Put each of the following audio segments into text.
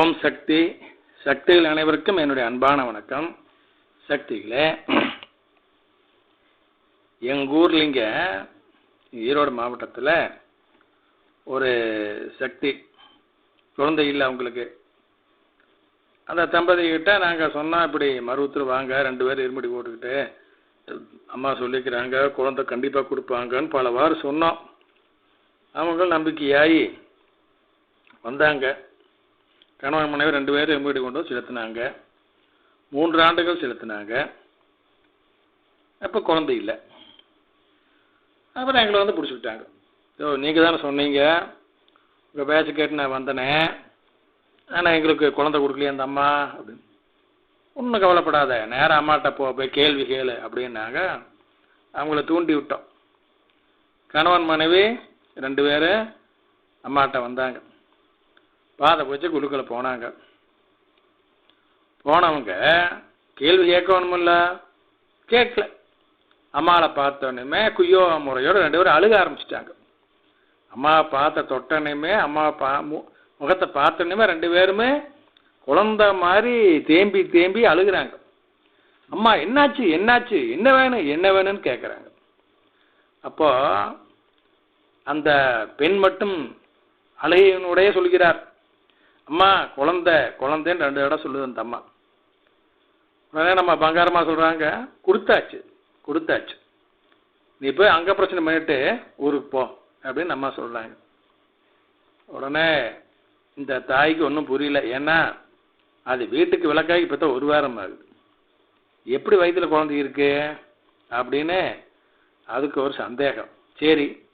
ஓம் சக்தி. சக்திகள் அனைவருக்கும் என்னுடைய அன்பான வணக்கம். சக்திகளே எங்கள் ஊரில் இங்கே ஈரோடு மாவட்டத்தில் ஒரு சக்தி குழந்தை இல்லை அவங்களுக்கு. அந்த தம்பதிகிட்ட நாங்கள் சொன்னால் இப்படி மருவத்தில் வாங்க ரெண்டு பேரும் இருமுடி போட்டுக்கிட்டு அம்மா சொல்லிக்கிறாங்க குழந்தை கண்டிப்பாக கொடுப்பாங்கன்னு பல வாரம் சொன்னோம். அவங்க நம்பிக்கையாகி வந்தாங்க. கணவன் மனைவி ரெண்டு பேரும் எம்பீடு கொண்டு வந்து செலுத்தினாங்க. மூன்று ஆண்டுகள் செலுத்தினாங்க. அப்போ குழந்தை இல்லை. அப்புறம் எங்களை வந்து பிடிச்சிக்கிட்டாங்க ஓ நீங்கள் தானே சொன்னீங்க. உங்கள் பேச்சு கேட்டு நான் வந்தனே. ஆனால் எங்களுக்கு குழந்தை கொடுக்கலையே அந்த அம்மா அப்படின்னு. ஒன்றும் கவலைப்படாத. நேராக அம்மாட்ட போ போய் கேள்வி கேளு அப்படின்னாங்க. அவங்கள தூண்டி விட்டோம். கணவன் மனைவி ரெண்டு பேரும் அம்மாட்ட வந்தாங்க. பாதை பூச்சி குழுக்களை போனாங்க. போனவங்க கேள்வி கேட்கணுமில்ல. கேட்கல. அம்மாவை பார்த்தோன்னுமே குய்யோ முறையோடு ரெண்டு பேரும் அழுக ஆரம்பிச்சிட்டாங்க. அம்மாவை பார்த்த தொட்டனையுமே அம்மாவை பா மு- முகத்தை பார்த்தோன்னுமே ரெண்டு பேருமே குழந்த மாதிரி தேம்பி தேம்பி அழுகுறாங்க. அம்மா என்னாச்சு என்னாச்சு என்ன வேணும் என்ன வேணும்னு கேட்குறாங்க அப்போ அந்த பெண் மட்டும் அழுகையினுடைய சொல்கிறார். அம்மா குழந்தை குழந்தைன்னு ரெண்டு இடம் சொல்லுது அந்த அம்மா. உடனே நம்ம பங்காரமாக சொல்கிறாங்க கொடுத்தாச்சு கொடுத்தாச்சு. நீ போய் அங்கே பிரச்சனை பண்ணிட்டு ஊருக்கு போ அப்படின்னு அம்மா சொல்கிறாங்க உடனே இந்த தாய்க்கு ஒன்றும் புரியல. ஏன்னா அது வீட்டுக்கு விளக்காகி இப்போ ஒரு வாரம் ஆகுது. எப்படி வயிற்றில் குழந்தை இருக்கு? அப்படின்னு அதுக்கு ஒரு சந்தேகம். சரி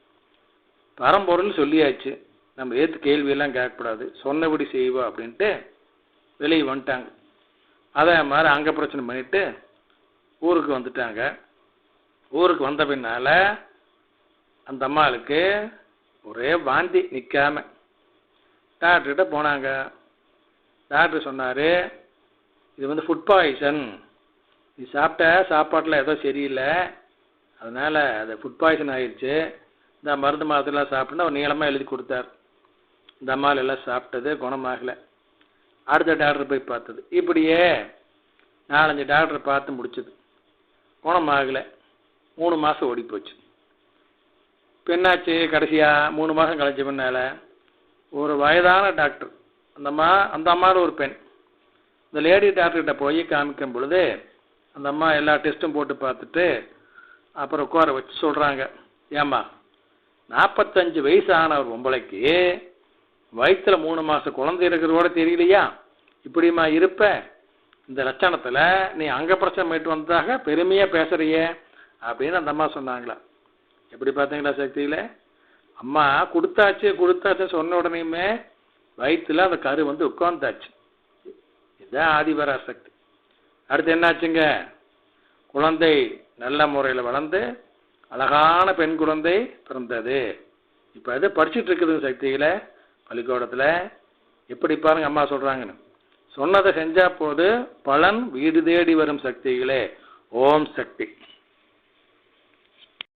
பரம்பொருள் சொல்லியாச்சு. நம்ம ஏற்று கேள்வியெல்லாம் கேட்கக்கூடாது. சொன்னபடி செய்வோம் அப்படின்ட்டு வெளியே வந்துட்டாங்க. அதே மாதிரி அங்கே பிரச்சனை பண்ணிட்டு ஊருக்கு வந்துட்டாங்க. ஊருக்கு வந்த பின்னால அந்த அம்மாளுக்கு ஒரே வாந்தி நிற்காம டாக்டர்கிட்ட போனாங்க. டாக்டர் சொன்னார் இது வந்து ஃபுட் பாய்சன் நீ சாப்பிட்ட சாப்பாட்டில் ஏதோ சரியில்லை. அதனால் அது ஃபுட் பாய்சன் ஆயிடுச்சு. இந்த மருந்து மாத்திரலாம் சாப்பிட்னா அவர் நீளமாக எழுதி கொடுத்தார். இந்த அம்மாள் எல்லாம் சாப்பிட்டது குணமாகலை. அடுத்த டாக்டர் போய் பார்த்தது. இப்படியே நாலஞ்சு டாக்டரை பார்த்து முடிச்சது. குணமாகலை. மூணு மாதம் ஓடி போச்சு பெண்ணாச்சு கடைசியாக மூணு மாதம் கழிச்ச பின்னால் ஒரு வயதான டாக்டர் அந்த அம்மா அந்த அம்மாவில் ஒரு பெண். இந்த லேடி டாக்டர்கிட்ட போய் காமிக்கும் பொழுது அந்த அம்மா எல்லா டெஸ்ட்டும் போட்டு பார்த்துட்டு அப்புறம் உட்கார வச்சு சொல்கிறாங்க ஏம்மா நாற்பத்தஞ்சு வயசு ஆனவர் ஒரு பொம்பளைக்கு வயிற்றுல மூணு மாசம் குழந்தை இருக்கிறதோட தெரியலையா? இப்படிமா இருப்ப. இந்த லட்சணத்துல நீ அங்க பிரச்சனை போயிட்டு வந்ததாக பெருமையா பேசுறியே அப்படின்னு அந்த அம்மா சொன்னாங்களா. எப்படி பார்த்தீங்களா சக்தியில? அம்மா கொடுத்தாச்சு கொடுத்தாச்சு சொன்ன உடனேயுமே வயிற்றுல அந்த கரு வந்து உட்காந்தாச்சு இதுதான் ஆதிபரா சக்தி அடுத்து என்னாச்சுங்க? குழந்தை நல்ல முறையில் வளர்ந்து அழகான பெண் குழந்தை பிறந்தது. இப்போ அது படிச்சுட்டு இருக்குதுங்க சக்தியில். பள்ளிக்கூடத்தில் எப்படி பாருங்க அம்மா சொல்கிறாங்கன்னு சொன்னதை செஞ்சால் போது பலன் வீடு தேடி வரும் சக்திகளே. ஓம் சக்தி.